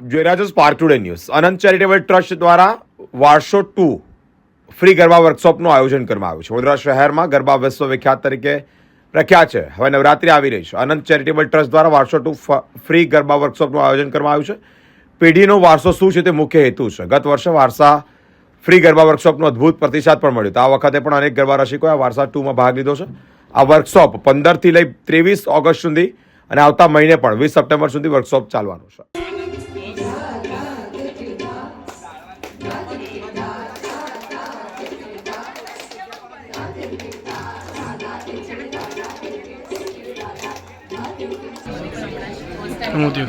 જોઈ રહ્યા છો Spark Today News Anant charitable trust દ્વારા વારસો ટુ ફ્રી ગરબા વર્કશોપનું આયોજન કરવામાં આવ્યું છે. વડોદરા શહેરમાં ગરબા વિશ્વ વિખ્યાત તરીકે પ્રખ્યાત છે. હવે નવરાત્રિ આવી રહી છે. અનંત ચેરિટેબલ ટ્રસ્ટ દ્વારા વારસો ટુ ફ્રી ગરબા વર્કશોપનું આયોજન કરવામાં આવ્યું છે. પેઢીનો વારસો શું છે તે મુખ્ય હેતુ છે. ગત વર્ષે વારસા ફ્રી ગરબા વર્કશોપનો અદ્ભુત પ્રતિસાદ પણ મળ્યો. આ વખતે પણ અનેક ગરબા રસિકોએ આ વારસા ટુમાં ભાગ લીધો છે. આ વર્કશોપ પંદરથી લઈ ત્રેવીસ ઓગસ્ટ સુધી અને આવતા મહિને પણ વીસ સપ્ટેમ્બર સુધી વર્કશોપ ચાલવાનું છે. I'm you.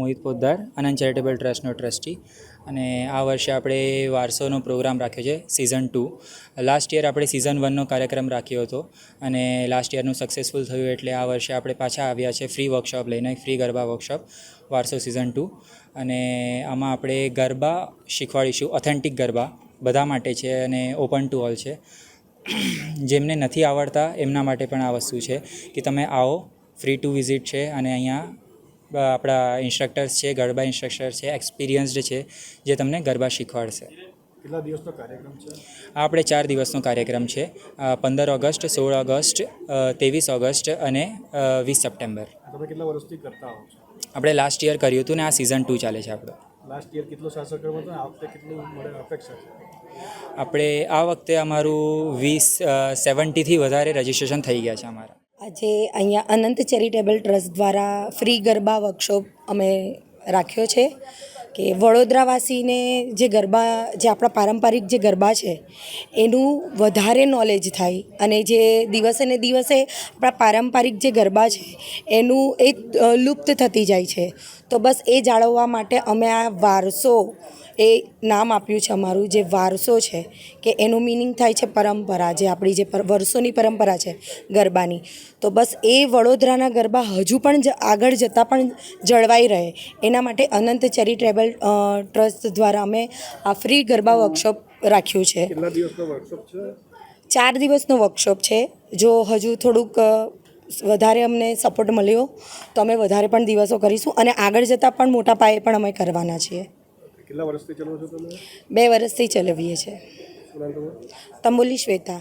Mohit Poddar, Anant charitable ટ્રસ્ટનો trustee. અને આ વર્ષે આપણે વારસોનો પ્રોગ્રામ રાખ્યો છે સિઝન ટુ લાસ્ટ યર આપણે સિઝન વનનો કાર્યક્રમ રાખ્યો હતો અને લાસ્ટ યરનું સક્સેસફુલ થયું એટલે આ વર્ષે આપણે પાછા આવ્યા છે ફ્રી વર્કશોપ લઈને free garba workshop Varso season two અને આમાં આપણે ગરબા શીખવાડીશું ઓથેન્ટિક ગરબા, બધા માટે છે અને ઓપન ટુ ઓલ છે. જેમને નથી આવડતા, એમના માટે પણ આ વસ્તુ છે કે તમે આવો ફ્રી ટુ વિઝિટ છે અને અહીંયા આપણા ઇન્સ્ટ્રક્ટર્સ છે ગરબા ઇન્સ્ટ્રક્ટર છે એક્સપિરિયન્સડ છે જે તમને ગરબા શીખવાડશે. કેટલા દિવસનો કાર્યક્રમ છે? આ આપણે ચાર દિવસનો કાર્યક્રમ છે. પંદર ઓગસ્ટ સોળ ઓગસ્ટ ત્રેવીસ ઓગસ્ટ અને વીસ સપ્ટેમ્બર. તમે કેટલા વર્ષથી કરતા હો છો? આપણે લાસ્ટ યર કર્યું હતું ને આ સિઝન ટુ ચાલે છે આપણો. લાસ્ટ યર કેટલો શાસક કર્યો હતો આ વખતે કેટલું મળે અપેક્ષા છે? આપણે આ વખતે અમારું વીસ સેવન્ટીથી વધારે રજિસ્ટ્રેશન થઈ ગયા છે અમારા. આજે અહીંયા અનંત ચેરિટેબલ ટ્રસ્ટ દ્વારા ફ્રી ગરબા વર્કશોપ અમે રાખ્યો છે. કે વડોદરાવાસીને જે ગરબા, જે આપણા પારંપરિક જે ગરબા છે, એનું વધારે નોલેજ થાય અને જે દિવસે ને દિવસે આપણા પારંપરિક જે ગરબા છે, એનું એ લુપ્ત થતી જાય છે. તો બસ એ જાળવવા માટે અમે આ વારસો, એ નામ આપ્યું છે અમારું જે વારસો છે, કે એનું મિનિંગ થાય છે પરંપરા, જે આપણી જે વર્ષોની પરંપરા છે ગરબાની. તો બસ એ વડોદરાના ગરબા હજુ પણ આગળ જતાં પણ જળવાઈ રહે. એના માટે અનંત ચેરિટેબલ ટ્રસ્ટ દ્વારા અમે આ ફ્રી ગરબા વર્કશોપ રાખ્યું છે. ચાર દિવસનો વર્કશોપ છે. જો હજુ થોડુંક વધારે અમને સપોર્ટ મળ્યો તો અમે વધારે પણ દિવસો કરીશું અને આગળ જતાં પણ મોટા પાયે પણ અમે કરવાના છીએ. કેટલા વર્ષથી ચલો છો તમે? બે વર્ષથી ચલાવીએ છીએ. તંબોલી શ્વેતા.